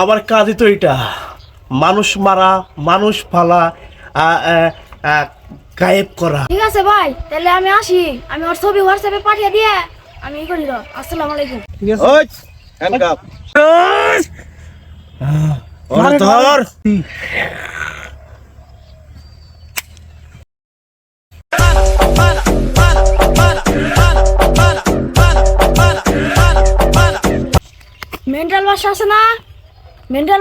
আমার কাজই তো এটা মানুষ মারা মানুষ ফালা গায়েব করা। ঠিক আছে ভাই তাহলে আমি আসি। আমি ওর ছবি হোয়াটসঅ্যাপে পাঠিয়ে দিয়ে আমি ই করি আসসালামু আলাইকুম। ওই হ্যান্ডকাপ ওরে ধর। মেন্টাল বাসা আছে না? মেন্টাল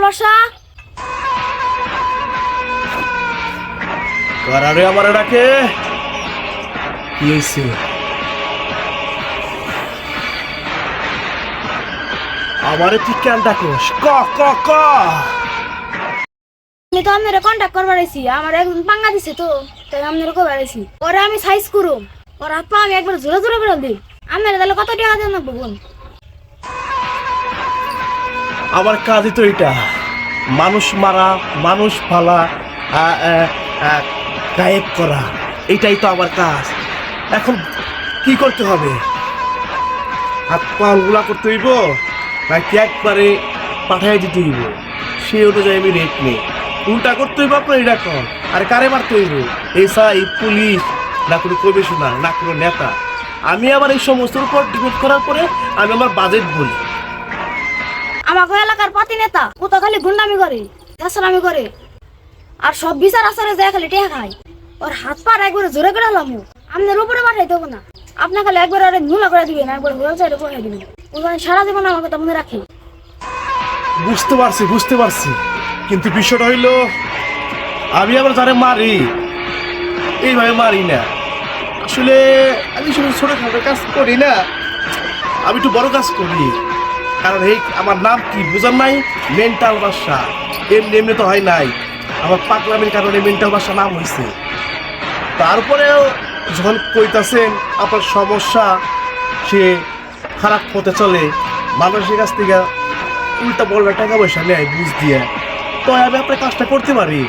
করারে আমার ডাকে। কি হয়েছে আমারে তুই কেন ডাকোস? ক ক ক। আমি তো আপনারা কন্ট্যাক্ট করবার আইছি আমার একজন পাঙ্গা দিছে তো তাই আপনারা কবার আইছি। ওরা আমি সাইজ করুম। ওর হাত পা আমি একবার জোরে জোরে করে দিই আপনারা তাহলে কত টাকা দেন বলুন? আমার কাজই তো এটা। মানুষ মারা, মানুষ ফালা গায়েব করা, এটাই তো আমার কাজ। এখন কি করতে হবে? হাত পা গুলা করতে হইব, নাকি একবারে পাঠাই দিতে হইব? সে অনুযায়ী আমি রেট নেই। উল্টা করতে হইব আপনার এটা কর আর কারে মারতে হইব? এসআই, পুলিশ, না কোনো কমিশনার, না কোনো নেতা। আমি আবার এই সমস্ত উপর ডিপেন্ড করার পরে আমি আমার বাজেট বলি। আমাকে এলাকার পাতি নেতা ও তো খালি গুন্ডামি করে আমি করে। আর সব বিচার আসারে যায় খালি টেহা খায়। ওর হাত পা একবারে জোরে করে হলাম আপনার উপরে পাঠাই দেবো না। আপনার খালি একবার আরে নুলা করে দিবেন, একবার হোল সাইডে পড়ে দিবেন। ওখানে সারা জীবন আমাকে তো মনে রাখি। বুঝতে পারছি বুঝতে পারছি। কিন্তু বিষয়টা হইল, আমি আবার যারা মারি, এইভাবে মারি না। আসলে আমি শুধু ছোটখাটো কাজ করি না, আমি একটু বড় কাজ করি। কারণ এই আমার নাম কি বুঝার নাই? মেন্টাল বাসা এমনি এমনি তো হয় নাই। আমার পাগলামির কারণে মেন্টাল বাসা নাম হয়েছে তারপরেও যখন কইতাছেন, আপনার সমস্যা, সে খারাপ পথে চলে, মানুষের কাছ থেকে উল্টা বলবে টাকা পয়সা নেয় বুঝ দিয়ে। তো আমি আপনার কাজটা করতে পারি।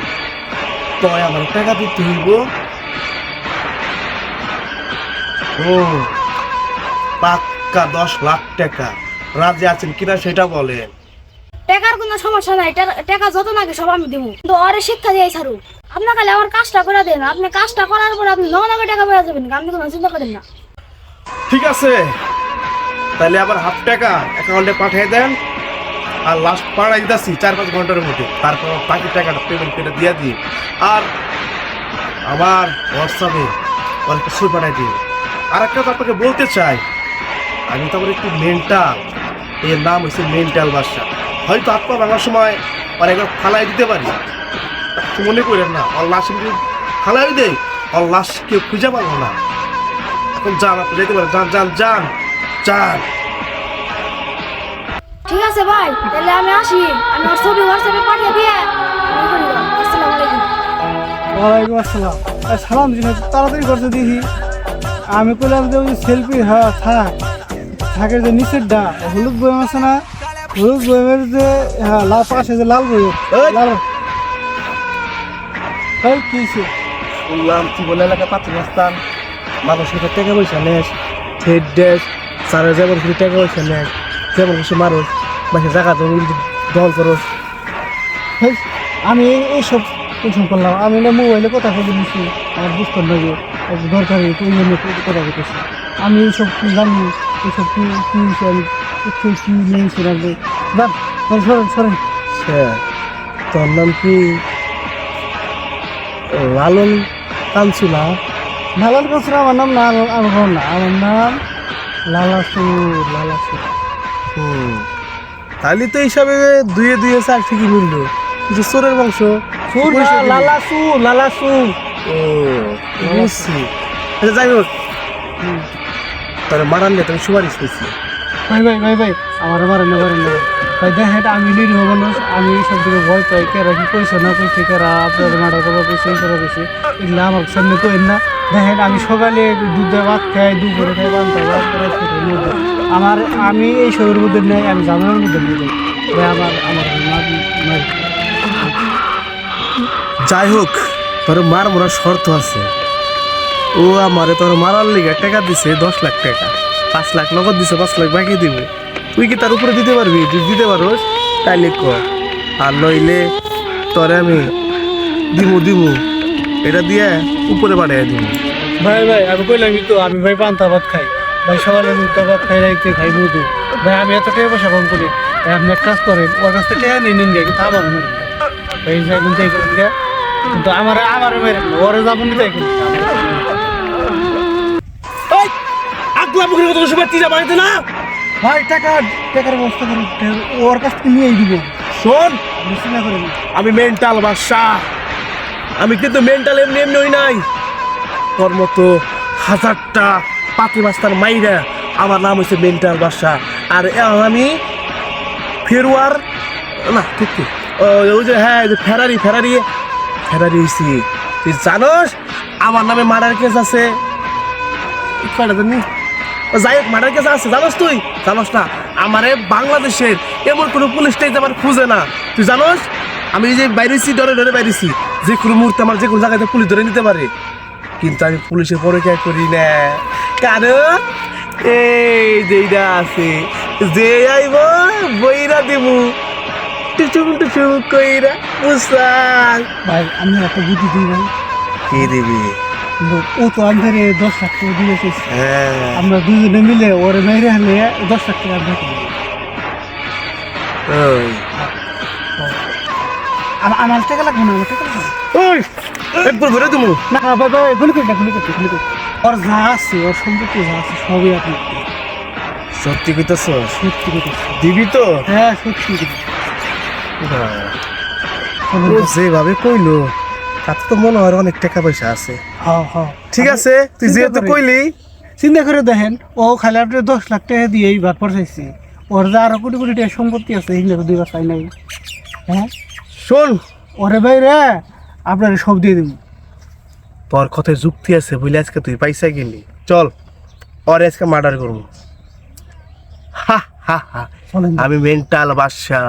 তো আমার টাকা দিতে হইব। ও, পাক্কা দশ লাখ টাকা। রাজি আছেন কিনা সেটা বলেন। টাকার কোনো সমস্যা নাই টাকা- যত নাকি সব আমি দিব। কিন্তু ওরে শিক্ষা দিয়ে ছাড়ু। আপনার খালি আমার কাজটা করে দেন আপনি কাজটা করার পর আপনি নগদ টাকা পেয়ে যাবেন আপনি কোনো চিন্তা করেন না। ঠিক আছে। তাহলে আবার হাফ টাকা অ্যাকাউন্টে পাঠিয়ে দেন। আর লাস্ট পাড়াই দিতেছি চার পাঁচ ঘণ্টার মধ্যে। তারপর বাকি টাকাটা পেমেন্ট করে দিয়ে দিই আর আবার হোয়াটসঅ্যাপে অনেকটা ছবি পাঠাই দিই আর একটা তো আপনাকে বলতে চাই। আমি তো আবার একটু মেন্টাল এর নাম হচ্ছে মেন্টাল বাসা হয়তো আপনার ভাঙার সময় অনেকবার ফালাই দিতে পারি। মনে করেন না ওর লাশ ফালাই দেয় ওর লাশ কেউ খুঁজে পাবো না। এখন যান আপনি যেতে পারেন। যান যান যান যান। ঠিক আছে ভাই তাহলে আমি আসি। আমি ওর ছবি হোয়াটসঅ্যাপে পাঠিয়ে দিয়ে ওয়ালাইকুম আসসালাম। সালাম দিন তাড়াতাড়ি করতে দেখি। আমি কইলাম যে সেলফি হ্যাঁ থাক। থাকে যে নিচেরটা হলুদ বয়ম আছে না? হলুদ বয়মের যে হ্যাঁ লাল পাশে যে লাল বই! লাল এই কি হইছে? শুনলাম তুই বলে এলাকা পাত্র রাস্তান মানুষের টাকা পয়সা নেস থ্রেড ড্যাস সারা যেমন কিছু টাকা পয়সা নেস যেমন কিছু মানুষ বাকি জায়গা জমি দল আমি এই- এইসব টেনশন করলাম। আমি না মোবাইলে কথা বলে দিচ্ছি আমার বুঝতে লাগে দরকারি ওই জন্য কথা বলতেছি। আমি এইসব জানি? এইসব কি কি আমি কি যান যান, সরেন সরেন। হ্যাঁ তোর নাম কি? লালন কাঞ্চুলা কাছে আমার নাম না আমার না আমার নাম লালাসুর হুম তাহলে তো হিসাবে দুয়ে দুয়ে চার ঠিকই মিললো। কিন্তু চোরের বংশ। লালাসু লালাসু ও বুঝছি। আচ্ছা যাই হোক। তার মারান নিয়ে তুমি সুপারিশ করছি। ভাই ভাই ভাই ভাই আমার মারেন না মারেন না ভাই দেখেন আমি নিরীহ মানুষ আমি এইসব দিকে ভয় পাই কেরা কি কইছে না কইছে কেরা মার্ডার করব কইছে এই কইছে। এগুলো আমার সামনে কইন না। দেখেন আমি সকালে দুধে ভাত খাই দুপুরে খাই খাই করে খেতে আমার আমি এই সবের মধ্যে নেই আমি জানার মধ্যে নেই ভাই। ভাই আমার আমার মার মার। যাই হোক তোর মার মরার শর্ত আছে। ও আমারে তোর মারার লিগে টাকা দিছে দশ লাখ টাকা। পাঁচ লাখ নগদ দিছে, পাঁচ লাখ বাকি দিবে। তুই কি তার উপরে দিতে পারবি? তুই দিতে পারোস? তাইলে কর আর নইলে তরে আমি দিমু দিমু। এটা দিয়ে উপরে বাড়িয়ে দিমু। ভাই ভাই, আমি কইলামই তো, আমি ভাই পান্তা ভাত খাই। ভাই, সকালে মুক্তা ভাত খাই, রাইতে খাই মধু। ভাই, আমি এত টাকা পয়সা কম করি। আপনি এক কাজ করেন, ওর কাছ থেকে টাকা নিয়ে নিন গে কিন্তু আমার। ভাই কিন্তু আমার আমার মেরেন না ওরে যাবেন তাই মুখের কথা সময় তিজা বাড়িতে না? ভাই টাকা টাকার ব্যবস্থা করুন। ওর কাছ থেকে নিয়েই দিব। শোন না। আমি মেন্টাল বাদশা। আমি কিন্তু মেন্টাল এমনি এমনি হই নাই। তোর মতো হাজারটা পাতি মাস্তার মাইরা আমার নাম হচ্ছে মেন্টাল বাদশা। আর আমি ফেরুয়ার না ঠিক ঠিক। ওই যে হ্যাঁ ফেরারি ফেরারি। ফেরারি হয়েছি তুই জানোস আমার নামে মার্ডার কেস আছে। জানি ও যাই হোক মার্ডার কেস আছে জানোস তুই? জানোস না আমারে বাংলাদেশের এমন কোনো পুলিশ স্টেশন আমার খুঁজে না। তুই জানোস আমি যে বাইরেছি ডরে ডরে বাইরেছি যে কোনো মুহূর্তে আমার যে কোনো জায়গাতে পুলিশ ধরে নিতে পারে। কিন্তু আমি পুলিশের পরীক্ষা করি না। কারণ এই যেইটা আছে যে আইব বইরা টুচুম টুচুম কইরা ভাই আমি একটা বুদ্ধি দিই ভাই। কি দিবি? ও তো আমাদের দশ লাখ টাকা দিয়ে হ্যাঁ আমরা দুজনে মিলে ওরে মেরে হলে দশ লাখ টাকা ওই আমার আমার টাকা লাগবে না আমার টাকা লাগবে না। ওই একবার ভরে দিমু না ভাই গুলি করতে গুলি করতে গুলি করতে ওর যা আছে ওর সম্পত্তি যা আছে সবই আপনি সত্যি কইতাছ? সত্যি কথা দিবি তো? হ্যাঁ সত্যি কথা যেভাবে কইলো। তাতে তো মনে হয় অনেক টাকা পয়সা আছে। ঠিক আছে? তুই যেহেতু কইলি। চিন্তা করে দেখেন ও খালি আপনি দশ লাখ টাকা দিয়ে এই পড়াইছি। ওর যা আরও কোটি কোটি টাকা সম্পত্তি আছে দুই বার চাই নাই। হ্যাঁ? শোন। ওরে বাইরে আপনার সব দিয়ে দিব। তোর কথায় যুক্তি আছে বলে আজকে তুই পয়সা গেলি চল ওর আজকে মার্ডার করব। হা হা হা। আমি মেন্টাল বাদশা।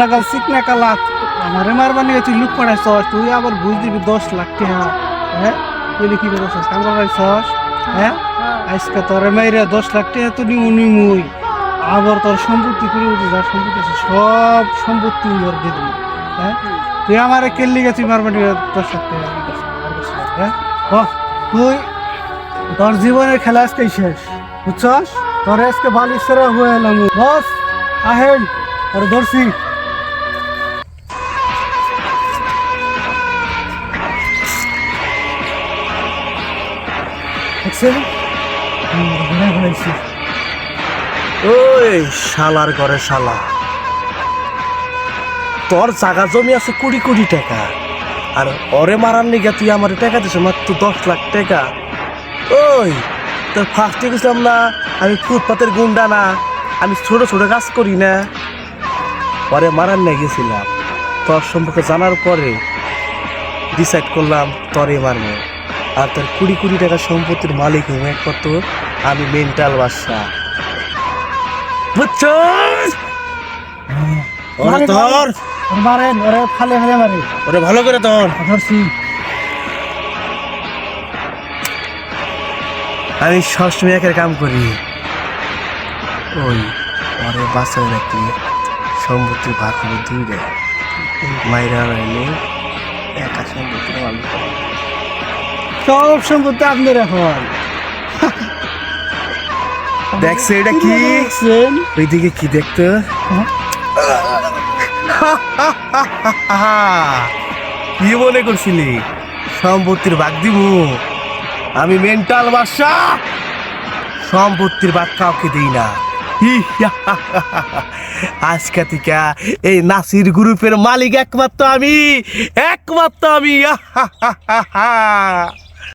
নাগাল চিকনা কালা, আমারে মারবা নিয়ে তুই লুক পড়াইছ তুই আবার বুঝ দিবি দশ লাখ টাকা। হ্যাঁ? তুই কি করছিস কাম করাইছস হ্যাঁ? আজকে তোরে মাইরে দশ লাখ টাকা তো নিমু নিমুই। আবার তোর সম্পত্তি করে উঠে, যার সম্পত্তি আছে, সব সম্পত্তি ওর দিয়ে দিবি। হ্যাঁ? তুই আমারে কেল্লি গেছি মারবা নিয়ে দশ লাখ টাকা। আমার আমার হ্যাঁ তুই তোর জীবনের খেলা আজকেই শেষ, বুঝছস? তোর আজকে বালিশ সেরা হয়ে এলাম। বস, আহেন, আর ঘুরাইছি ওই শালার ঘরে শালা। তোর জায়গা জমি আছে কুড়ি কোটি টাকা। আর ওরে মারার নিগে তুই আমার টাকা দিস মাত্র দশ লাখ টাকা। ওই তোর ফার্স্টে গেছিলাম না আমি ফুটপাতের গুন্ডা না আমি ছোট ছোট কাজ করি না। পরে মারার নিয়ে গেছিলাম তোর সম্পর্কে জানার পরে ডিসাইড করলাম তরে মারবো। আর তোর কুড়ি কোটি টাকা সম্পত্তির মালিক হব একমাত্র আমি মেন্টাল বাসা বুঝছ মারে, ওরে ফালে ফালে মারে। ওরে ভালো করে ধর। ধরছি। আমি সবসময় একের কাম করি। ওই ওরে বাঁচায় রাখলে সম্পত্তি ভাগ হবে দুই রে। মাইরা রইলে একা সম্পত্তি সব সম্পত্তি আপনার এখন। দেখছ এটা কি? ওইদিকে কি দেখতো? হ্যাঁ? কি মনে করছিলি? সম্পত্তির ভাগ দিব আমি মেন্টাল বাসা সম্পত্তির ভাগ কাউকে দিই না। আজকে থেকে এই নাসির গ্রুপের মালিক একমাত্র আমি। একমাত্র আমি। হা হা হা হা।